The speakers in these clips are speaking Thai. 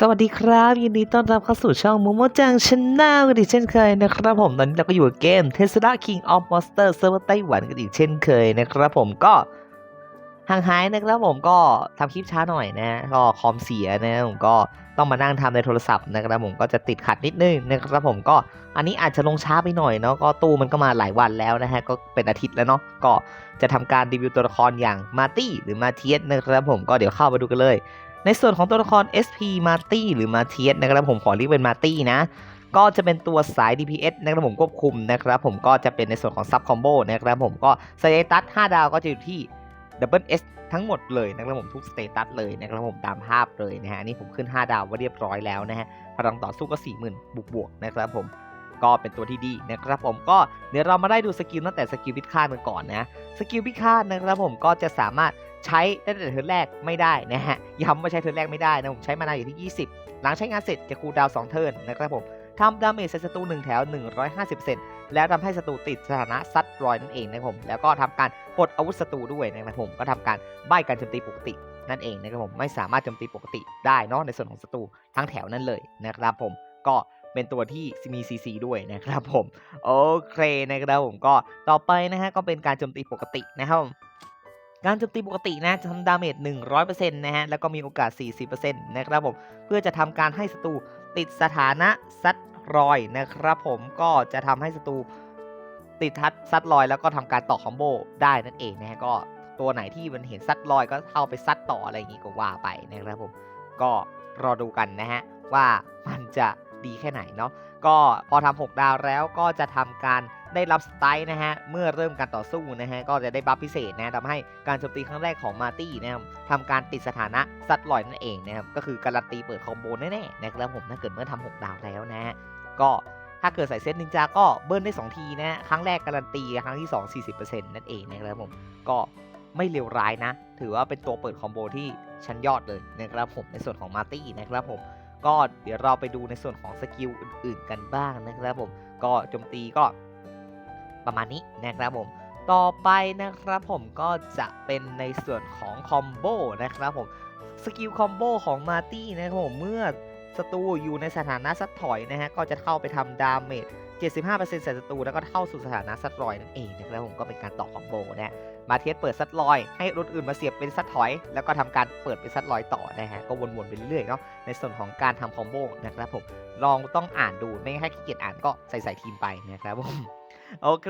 สวัสดีครับ ยินดีต้อนรับเข้าสู่ช่องโมโมจังชนะกันอีกเช่นเคยนะครับผมตอนนี้เราก็อยู่กับเกม Tesla King of Monster Server ไต้หวันกันอีกเช่นเคยนะครับผมก็ ห่างหายนะครับผมก็ทำคลิปช้าหน่อยนะ ก็คอมเสียนะผมก็ต้องมานั่งทำในโทรศัพท์นะครับผมก็จะติดขัดนิดนึงนะครับผมก็อันนี้อาจจะลงช้าไปหน่อยเนาะก็ตู้มันก็มาหลายวันแล้วนะฮะก็เป็นอาทิตย์แล้วเนาะก็จะทำการรีวิวตัวละครอย่างมาตี้หรือมาเทียสนะครับผมก็เดี๋ยวเข้ามาดูกันเลย ในส่วนของตัวละคร SP Marty หรือ Martius นะครับผมขอเรียกเป็น Marty นะก็จะเป็นตัวสาย DPS นะครับผมควบคุมนะครับผมก็จะเป็นในส่วนของซับคอมโบนะครับผมก็สเตตัส5ดาวก็จะอยู่ที่ Double S ทั้งหมดเลยนะครับผมทุกสเตตัสเลยนะครับผมตามภาพเลยนะฮะนี่ผมขึ้น 5 ดาวไว้เรียบร้อยแล้วนะฮะพลังต่อสู้ก็ 40,000 บวกบวกๆนะครับผมก็เป็นตัวที่ดีนะครับผมก็เดี๋ยวเรามาได้ดูสกิลตั้งแต่สกิลพิฆาตกันก่อนนะสกิลพิฆาตนะครับผมก็จะสามารถใช้ได้แต่เทิร์นแรกไม่ได้นะฮะย้ำว่าใช้เทิร์นแรกไม่ได้นะผมใช้มานาอยู่ที่ 20 หลังใช้งานเสร็จจะคูลดาวน์2เทิร์นนะครับผมทำดาเมจใส่ศัตรู1แถว 150เซน แล้วทำให้ศัตรูติดสถานะซัดรอยนั่นเองนะครับผมแล้วก็ทำการปลดอาวุธศัตรูด้วยนะครับผมก็ทำการใบการโจมตีปกตินั่นเองนะครับผมไม่สามารถโจมตีปกติได้เนาะในส่วนของศัตรูทั้งแถวนั้นเลยนะครับผมก็เป็นตัวที่มี CC ด้วยนะครับผมโอเคนะครับผมก็ต่อไปนะฮะก็เป็นการโจมตีปกตินะครับการโจมตีปกตินะจะทำดาเมจ 100%นะฮะ แล้วก็มีโอกาส 40%นะครับผม เพื่อจะทำการให้ศัตรูติดสถานะซัด รอยนะครับผมก็จะทำให้ศัตรูติดทัดซัดรอยแล้วก็ทำการต่อคอมโบได้นั่นเองนะฮะก็ตัวไหนที่มันเห็นซัดรอยก็เข้าไปซัดต่ออะไรอย่างงี้ก็ว่าไปนะครับผมก็รอดูกันนะฮะว่ามันจะดีแค่ไหนเนาะก็พอทำ6ดาวแล้วก็จะทำการ ได้รับสไตล์นะฮะเมื่อเริ่มการต่อสู้นะฮะก็จะได้บัฟพิเศษนะทำให้การโจมตีครั้งแรกของมาตี้นะครับทำการติดสถานะซัดลอยนั่นเองนะครับก็คือการันตีเปิดคอมโบแน่ๆนะครับผมถ้าเกิดเมื่อทำ6ดาวแล้วนะฮะก็ถ้าเกิดใส่เซตนินจาก็เบิ้ลได้ 2 ทีนะฮะครั้งแรกการันตีครั้งที่ 2 40%นั่นเองนะครับผมก็ไม่เลวร้ายนะ ถือว่าเป็นตัวเปิดคอมโบที่ชั้นยอดเลยนะครับผมในส่วนของมาตี้นะครับผมก็เดี๋ยวเราไปดูในส่วนของสกิลอื่นๆกันบ้างนะครับผม ก็โจมตีก็ ประมาณนี้นะครับผม ต่อไปนะครับผมก็จะเป็นในส่วนของคอมโบนะครับผม สกิลคอมโบของมาร์ตี้นะครับผม เมื่อศัตรูอยู่ในสถานะซัดถอยนะฮะ ก็จะเข้าไปทำดาเมจ 75%ใส่ศัตรูแล้วก็เข้าสู่สถานะซัดรอยนั่นเองนะครับผมก็เป็นการต่อคอมโบนะมาเทสเปิดซัดลอย ให้รถอื่นมาเสียบเป็นซัดถอย แล้วก็ทำการเปิดเป็นซัดลอยต่อนะฮะก็วนๆไปเรื่อยๆเนาะในส่วนของการทำคอมโบนะครับผมลองต้องอ่านดูไม่แค่ขี้เกียจอ่านก็ใส่ใส่ทีมไปนะครับผม โอเค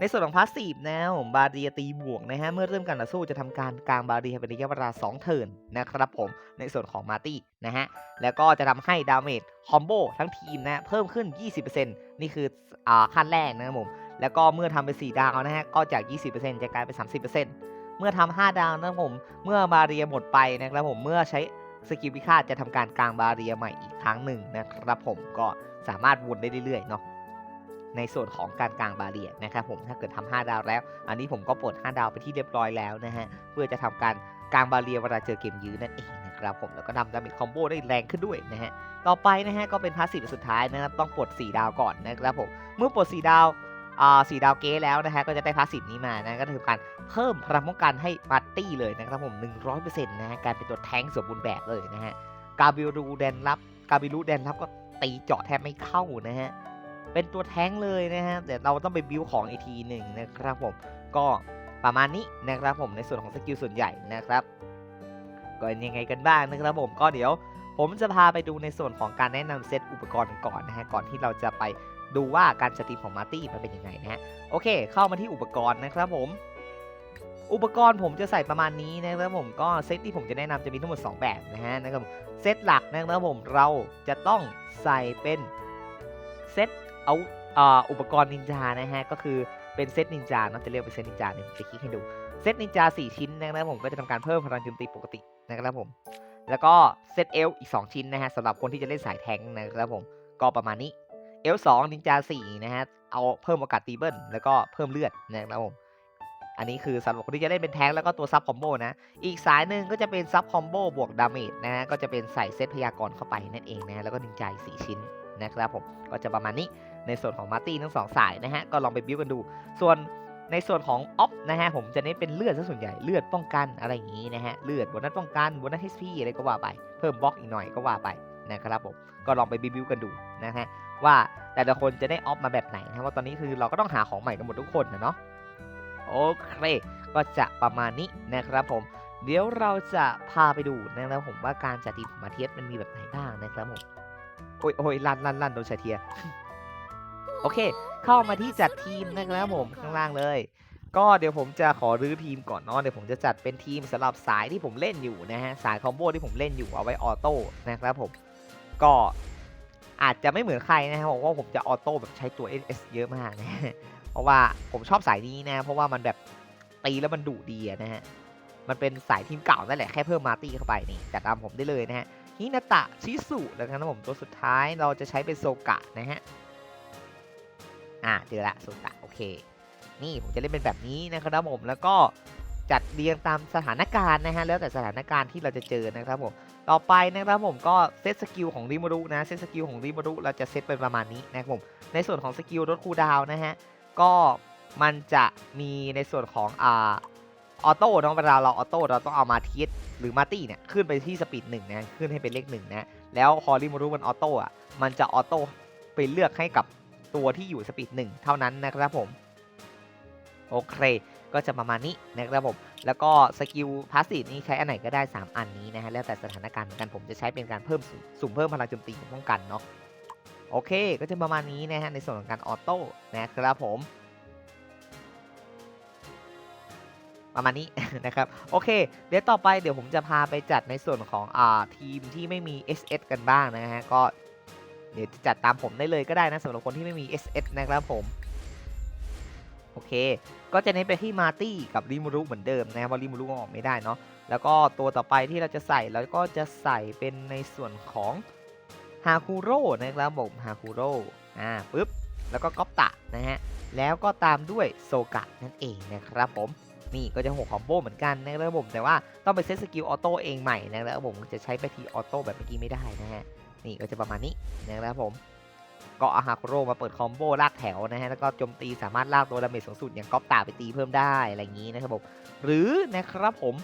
ในส่วนของพาสซีฟนะผมบาเรียตีบวกนะฮะ เมื่อเริ่มการต่อสู้จะทำการกลางบาเรียเป็นระยะเวลา2เทิร์นนะครับผม ในส่วนของมาร์ตี้นะฮะ แล้วก็จะทำให้ดาเมจคอมโบทั้งทีมนะเพิ่มขึ้น 20%นี่คืออ่าขั้นแรกนะครับผม แล้วก็เมื่อทำเป็น4ดาวนะฮะ ก็จาก 20%จะกลายเป็น 30%เมื่อทำ5ดาวนะครับผม เมื่อบาเรียหมดไปนะครับผม เมื่อใช้สกิลพิฆาตจะทำการกลางบาเรียใหม่อีกครั้งหนึ่งนะครับผม ก็สามารถวนได้เรื่อยๆเนาะ ในส่วนของการกลางบาเรียนะครับผมถ้าเกิดทำ5ดาวแล้ว อันนี้ผมก็ปลด 5 ดาวไปที่เรียบร้อยแล้วนะฮะเพื่อจะทำการกลางบาเรียเวลาเจอเกมยื้อนั่นเองนะครับผมแล้วก็ทำดาเมจคอมโบได้แรงขึ้นด้วยนะฮะต่อไปนะฮะก็เป็นพาสซีฟสุดท้ายนะครับต้องปลด 4 ดาวก่อนนะครับผมเมื่อปลด 4 ดาวอ่าสี่ดาวเก๊แล้วนะฮะก็จะได้พาสซีฟนี้มานะก็คือการเพิ่มพลังป้องกันให้ปาร์ตี้เลยนะครับผม 100%นะฮะกายเป็นตัวแทงสมบูรณ์แบบเลยนะฮะกาบิรูแดนรับกาบิรูแดนรับก็ตีเจาะแทบไม่เข้านะฮะ เป็นตัวแท้งเลยนะฮะแต่เราต้องไปบิวของอีกทีหนึ่งนะครับผมก็ประมาณนี้นะครับผมในส่วนของสกิลส่วนใหญ่นะครับก็เป็นยังไงกันบ้างนะครับผมก็เดี๋ยว ผมจะพาไปดูในส่วนของการแนะนำเซตอุปกรณ์ก่อนนะฮะก่อนที่เราจะไปดูว่าการสตรีมของมาร์ตี้มันเป็นยังไงนะฮะโอเค เข้ามาที่อุปกรณ์นะครับผม อุปกรณ์ผมจะใส่ประมาณนี้นะครับผมก็เซตที่ผมจะแนะนำจะมีทั้งหมด 2 แบบนะฮะนะครับเซตหลักนะครับผมเราจะต้องใส่เป็นเซต เอาอุปกรณ์นินจานะฮะก็คือเป็นเซตนินจาเนาะจะเรียกเป็นเซตนินจาเนี่ยผมจะคลิกให้ดูเซตนินจา4ชิ้นนะครับผมก็จะทำการเพิ่มพลังโจมตีปกตินะครับผม แล้วก็เซตเอลอีก 2 ชิ้นนะฮะสำหรับคนที่จะเล่นสายแทงนะครับผมก็ประมาณนี้เอลสองนินจาสี่นะฮะเอาเพิ่มโอกาสตีเบิลแล้วก็เพิ่มเลือดนะครับผมอันนี้คือสำหรับคนที่จะเล่นเป็นแทงแล้วก็ตัวซับคอมโบนะ อีกสายหนึ่งก็จะเป็นซับคอมโบบวกดาเมจนะฮะ ก็จะเป็นใส่เซตพยากรณ์เข้าไปนั่นเองนะ แล้วก็นินจาสี่ชิ้นนะครับผม ก็จะประมาณนี้ ในส่วนของมาร์ตี้ทั้งสองสายนะฮะก็ลองไปบิวกันดู ส่วนในส่วนของออฟนะฮะผมจะเน้นเป็นเลือดซะส่วนใหญ่เลือดป้องกันอะไรอย่างนี้นะฮะเลือดบนนั้นป้องกันบนนั้น HP อะไรก็ว่าไป เพิ่มบล็อกอีกหน่อยก็ว่าไปนะครับผมก็ลองไปบิวกันดูนะฮะว่าแต่ละคนจะได้ออฟมาแบบไหนนะว่าตอนนี้คือเราก็ต้องหาของใหม่กันหมดทุกคนนะเนาะโอเค ก็จะประมาณนี้นะครับผม เดี๋ยวเราจะพาไปดูนะครับผมว่าการจัดทีมของมาเทียสมันมีแบบไหนบ้างนะครับผม โอ้ยโอ้ยลันลันลันโดนชาเทีย โอเค เข้ามาที่จัดทีมนะครับผมข้างล่างเลย ก็เดี๋ยวผมจะขอรื้อทีมก่อนเนาะเดี๋ยวผมจะจัดเป็นทีมสำหรับสายที่ผมเล่นอยู่นะฮะสายคอมโบที่ผมเล่นอยู่เอาไว้ออโต้นะครับผมก็อาจจะไม่เหมือนใครนะครับผมว่าผมจะออโต้แบบใช้ตัว SS เยอะมากนะเพราะว่าผมชอบสายนี้นะ เพราะว่ามันแบบตีแล้วมันดุดีนะฮะมันเป็นสายทีมเก่านั่นแหละแค่เพิ่มมาตี้เข้าไปนี่จัดตามผมได้เลยนะฮะฮินาตะชิสุแล้วกันนะผมตัวสุดท้ายเราจะใช้เป็นโซกะนะฮะ อ่าเจอละโซกะโอเค นี่ผมจะเล่นเป็นแบบนี้นะครับผมแล้วก็จัดเรียงตามสถานการณ์นะฮะแล้วแต่สถานการณ์ที่เราจะเจอนะครับผมต่อไปนะครับผมก็เซตสกิลของริมารุนะเซตสกิลของริมารุเราจะเซตเป็นประมาณนี้นะครับผมในส่วนของสกิลลดคูดาวนะฮะก็มันจะมีในส่วนของอ่าออโต้เนาะเวลาเราออโต้เราต้องเอามาทีสหรือมาตี้เนี่ยขึ้นไปที่สปีดหนึ่งนะขึ้นให้เป็นเลขหนึ่งนะแล้วพอริมารุมันออโต้อะมันจะออโต้ไปเลือกให้กับ ตัวที่อยู่สปีดหนึ่งเท่านั้นนะครับผม โอเค ก็จะประมาณนี้นะครับผม แล้วก็สกิลพาสซีฟนี้ใช้อันไหนก็ได้ 3 อันนี้นะฮะ แล้วแต่สถานการณ์กันผมจะใช้เป็นการเพิ่มสุ่มเพิ่มพลังโจมตีของป้องกันเนาะ โอเค ก็จะประมาณนี้นะฮะในส่วนของการออโต้นะครับผมประมาณนี้นะครับโอเค เดี๋ยวต่อไปเดี๋ยวผมจะพาไปจัดในส่วนของอ่าทีมที่ไม่มี SS กันบ้างนะฮะก็ เดี๋ยวจัดตามผมได้เลยก็ได้นะสำหรับคนที่ไม่มี SS นะครับผม โอเค ก็จะเน้นไปที่มาตี้กับริมูรุเหมือนเดิมนะครับเพราะริมูรุออกไม่ได้เนาะแล้วก็ตัวต่อไปที่เราจะใส่เราก็จะใส่เป็นในส่วนของฮาคูโร่นะครับผมฮาคูโร่อ่าปึ๊บแล้วก็ก๊อปตะนะฮะแล้วก็ตามด้วยโซกะนั่นเองนะครับผมนี่ก็จะหกคอมโบเหมือนกันนะครับผมแต่ว่าต้องไปเซตสกิลออโต้เองใหม่นะครับผมจะใช้ไปทีออโต้แบบเมื่อกี้ไม่ได้นะฮะ นี่ก็จะประมาณนี้นะครับผมก็อาฮาคุโรมาเปิดคอมโบลากแถวนะฮะแล้วก็โจมตีสามารถลากตัวดาเมจสูงสุดอย่างก๊อปตาไปตีเพิ่มได้อะไรอย่างนี้นะครับผมหรือนะครับผม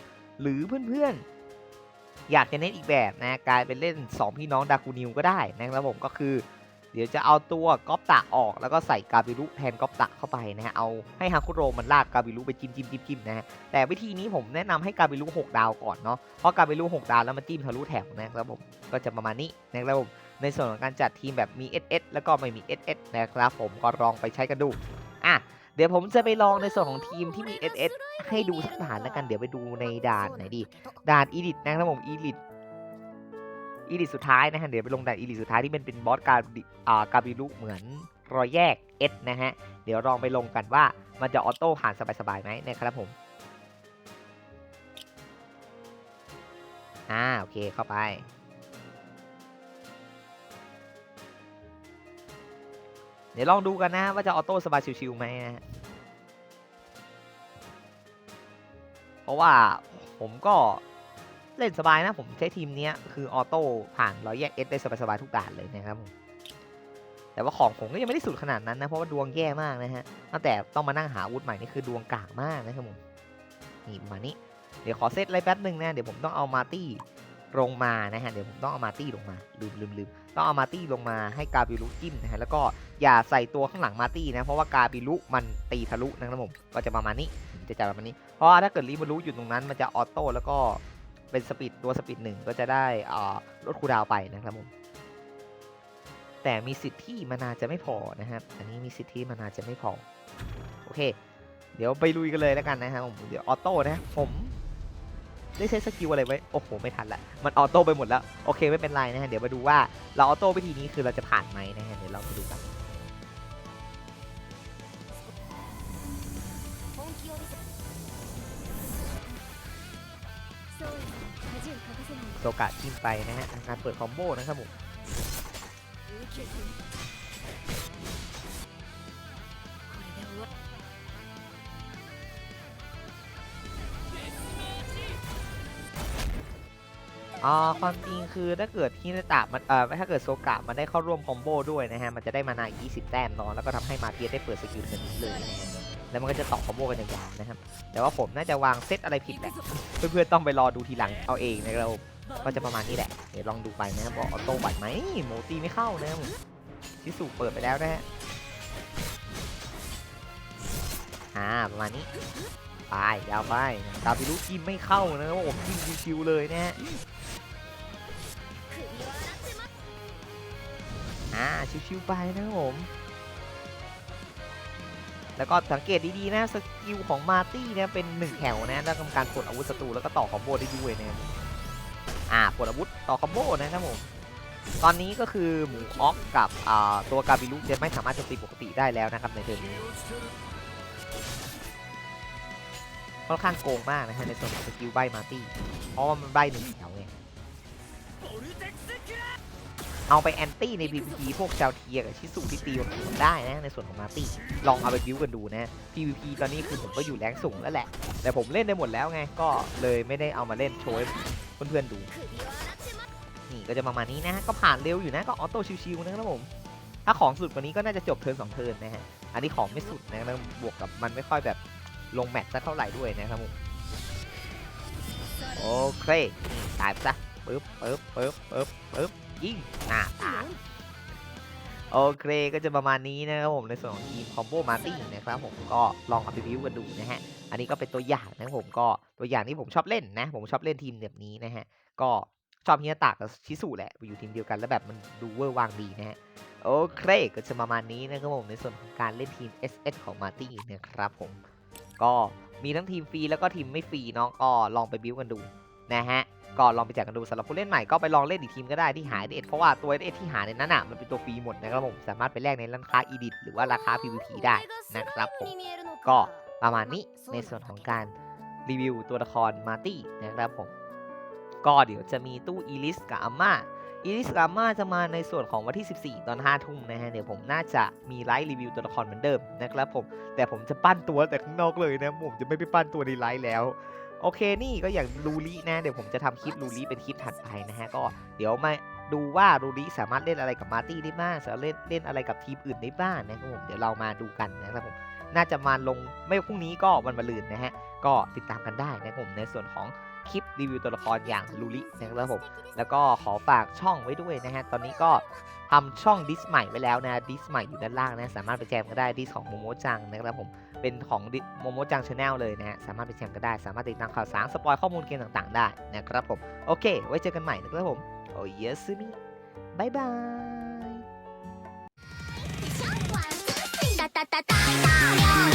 หรือเพื่อนๆ อยากจะเน้นอีกแบบนะกลายเป็นเล่น 2 พี่น้องดากูนิวก็ได้นะครับผมก็คือ เดี๋ยวจะเอาตัวก๊อปตะออกแล้วก็ใส่กาบิรุแทนก๊อปตะเข้าไปนะฮะเอาให้ฮาคุโรมันลากกาบิรุไปจิ้มจิ้มจิ้มจิ้มนะฮะแต่วิธีนี้ผมแนะนำให้กาบิรุ6ดาวก่อนเนาะเพราะกาบิรุ6ดาวแล้วมันจิ้มทะลุแถวนะครับผมก็จะประมาณนี้นะครับผมในส่วนของการจัดทีมแบบมี SS แล้วก็ไม่มี SS นะครับผมก็ลองไปใช้กันดูอะเดี๋ยวผมจะไปลองในส่วนของทีมที่มี SS ให้ดูสักด่านแล้วกันเดี๋ยวไปดูในด่านไหนดีด่านอีดิทนะครับผมอีดิท อีดิสุดท้ายนะฮะเดี๋ยวไปลงด่อีดิสุดท้ายที่เป็นเป็นบอสการอ่ากาบิลุเหมือนรอยแยก S นะฮะเดี๋ยวลองไปลงกันว่ามันจะออโต้ผ่านสบายๆไหมนะครับผมอ่าโอเคเข้าไปเดี๋ยวลองดูกันนะว่าจะออโต้สบายชิวๆไหมนะฮะเพราะว่าผมก็ เล่นสบายนะผมใช้ทีมนี้คือออโต้ผ่านร้อยแยกเอสได้สบายๆทุกด่านเลยนะครับผมแต่ว่าของผมก็ยังไม่ได้สุดขนาดนั้นนะเพราะว่าดวงแย่มากนะฮะตั้งแต่ต้องมานั่งหาอาวุธใหม่นี่คือดวงกากมากนะครับผมนี่ประมาณนี้เดี๋ยวขอเซตอะไรแป๊บหนึ่งนะเดี๋ยวผมต้องเอามาตี้ลงมานะฮะเดี๋ยวผมต้องเอามาตี้ลงมาลืมลืมลืมต้องเอามาตี้ลงมาให้กาบิลุจิ้มนะฮะแล้วก็อย่าใส่ตัวข้างหลังมาตี้นะเพราะว่ากาบิลุมันตีทะลุนะครับผมก็จะประมาณนี้จะจัดประมาณนี้เพราะถ้าเกิดรีมารุอยู่ตรงนั้นมันจะออโต้แล้วก็ เป็นสปีดตัวสปีดหนึ่งก็จะได้อ่าลดคูลดาวน์ไปนะครับผม แต่มีสิทธิ์ที่มานาจะไม่พอนะครับ อันนี้มีสิทธิ์ที่มานาจะไม่พอ โอเค เดี๋ยวไปลุยกันเลยแล้วกันนะครับผมเดี๋ยวออโต้นะผม ได้ใช้สกิลอะไรไว้ โอ้โห ไม่ทันละ มันออโต้ไปหมดแล้ว โอเค ไม่เป็นไรนะฮะ เดี๋ยวมาดูว่าเราออโต้วิธีนี้คือเราจะผ่านไหมนะฮะ เดี๋ยวเรามาดูกัน 本気を見せ โซกะจิ้มไปนะฮะการเปิดคอมโบนะครับผมอ๋อความจริงคือถ้าเกิดฮินาตะมันเอ่อถ้าเกิดโซกะมันได้เข้าร่วมคอมโบด้วยนะฮะ มันจะได้มานา 20 แต้มเนาะแล้วก็ทำให้มาเทียได้เปิดสกิลแบบเลย แล้วมันก็จะต่อคอมโบกันยาวๆนะครับ แต่ว่าผมน่าจะวางเซตอะไรผิดแหละ เพื่อนๆต้องไปรอดูทีหลังเอาเองนะครับก็จะประมาณนี้แหละ เดี๋ยวลองดูไปนะครับบอกออโต้ไหวไหมโมตีไม่เข้านะครับผมชิสุเปิดไปแล้วนะฮะ อ่าประมาณนี้ ไปยาวไปดาบิลุจิ้มไม่เข้านะครับผมจิ้มชิวๆเลยนะฮะอ่าชิวๆไปนะครับผม แล้วก็สังเกตดีๆนะสกิลของมาร์ตี้เนี่ยเป็นหนึ่งแถวนะแล้วทำการปลดอาวุธศัตรูแล้วก็ต่อคอมโบได้ด้วยนะครับอ่าปลดอาวุธต่อคอมโบนะครับผมตอนนี้ก็คือหมูออกกับตัวกาบิลุจะไม่สามารถโจมตีปกติได้แล้วนะครับในเทิร์นนี้ค่อนข้างโกงมากนะฮะในส่วนของสกิลใบมาร์ตี้เพราะว่ามันใบหนึ่งแถวไง เอาไปแอนตี้ใน PVP พวกชาวเทียกับชิสุที่ตีกับผมได้นะในส่วนของมาร์ตี้ลองเอาไปบิวกันดูนะ PVP ตอนนี้คือผมก็อยู่แรงสูงแล้วแหละ แต่ผมเล่นได้หมดแล้วไง ก็เลยไม่ได้เอามาเล่นโชว์ให้เพื่อนๆดู นี่ก็จะประมาณนี้นะฮะก็ผ่านเร็วอยู่นะก็ออโต้ชิวๆนะครับผม ถ้าของสุดกว่านี้ก็น่าจะจบเทิร์นสองเทิร์นนะฮะอันนี้ของไม่สุดนะแล้วบวกกับมันไม่ค่อยแบบลงแมตช์สักเท่าไหร่ด้วยนะครับผมโอเคนี่ตายไปซะปึ๊บปึ๊บปึ๊บปึ๊บปึ๊บ ยิงหน้าตาโอเคก็จะประมาณนี้นะครับผมในส่วนของทีมคอมโบมาร์ตี้นะครับผมก็ลองเอาไปวิวกันดูนะฮะ อันนี้ก็เป็นตัวอย่างนะผมก็ตัวอย่างที่ผมชอบเล่นนะ ผมชอบเล่นทีมแบบนี้นะฮะ ก็ชอบเฮียตากกับชิสุแหละไปอยู่ทีมเดียวกันแล้วแบบมันดูเวอร์วางดีนะฮะโอเคก็จะประมาณนี้นะครับผมในส่วนของการเล่นทีม SS ของมาร์ตี้นะครับผมก็มีทั้งทีมฟรีแล้วก็ทีมไม่ฟรีเนาะก็ลองไปบิวกันดูนะฮะ ก็ลองไปแจกกันดูสำหรับผู้เล่นใหม่ก็ไปลองเล่นอีกทีมก็ได้ที่หายเอเพราะว่าตัวเอที่หาในนั้นอะมันเป็นตัวฟรีหมดนะครับผมสามารถไปแลกในร้านค้าอีดิทหรือว่าราคา PVP ได้นะครับผมก็ประมาณนี้ในส่วนของการรีวิวตัวละครมาร์ตี้นะครับผมก็เดี๋ยวจะมีตู้อีลิสกับอาม่าอีลิสกับอาม่าจะมาในส่วนของวันที่ 14 ตอน5ทุ่มนะฮะเดี๋ยวผมน่าจะมีไลฟ์รีวิวตัวละครเหมือนเดิมนะครับผมแต่ผมจะปั้นตัวแต่ข้างนอกเลยนะผมจะไม่ไปปั้นตัวในไลฟ์แล้ว โอเคนี่ก็อย่างลูรินะ เดี๋ยวผมจะทำคลิปลูริเป็นคลิปถัดไปนะฮะ ก็เดี๋ยวมาดูว่าลูริสามารถเล่นอะไรกับมาร์ตี้ได้บ้างสามารถเล่นเล่นอะไรกับทีมอื่นได้บ้างนะครับผมเดี๋ยวเรามาดูกันนะครับผมน่าจะมาลงไม่พรุ่งนี้ก็วันมะรืนนะฮะ ก็ติดตามกันได้นะครับผมในส่วนของคลิปรีวิวตัวละครอย่างลูรินะครับผมแล้วก็ขอฝากช่องไว้ด้วยนะฮะตอนนี้ก็ ทำช่องดิสใหม่ไว้แล้วนะดิสใหม่อยู่ด้านล่างนะ สามารถไปแจมก็ได้ดิสของโมโมจังนะครับผมเป็นของโมโมจังชาแนลเลยนะฮะสามารถไปแจมก็ได้ สามารถติดตามข่าวสารสปอยข้อมูลเกมต่างๆ ได้นะครับผมโอเค ไว้เจอกันใหม่นะครับผมโอ้ยเยสมิบายบาย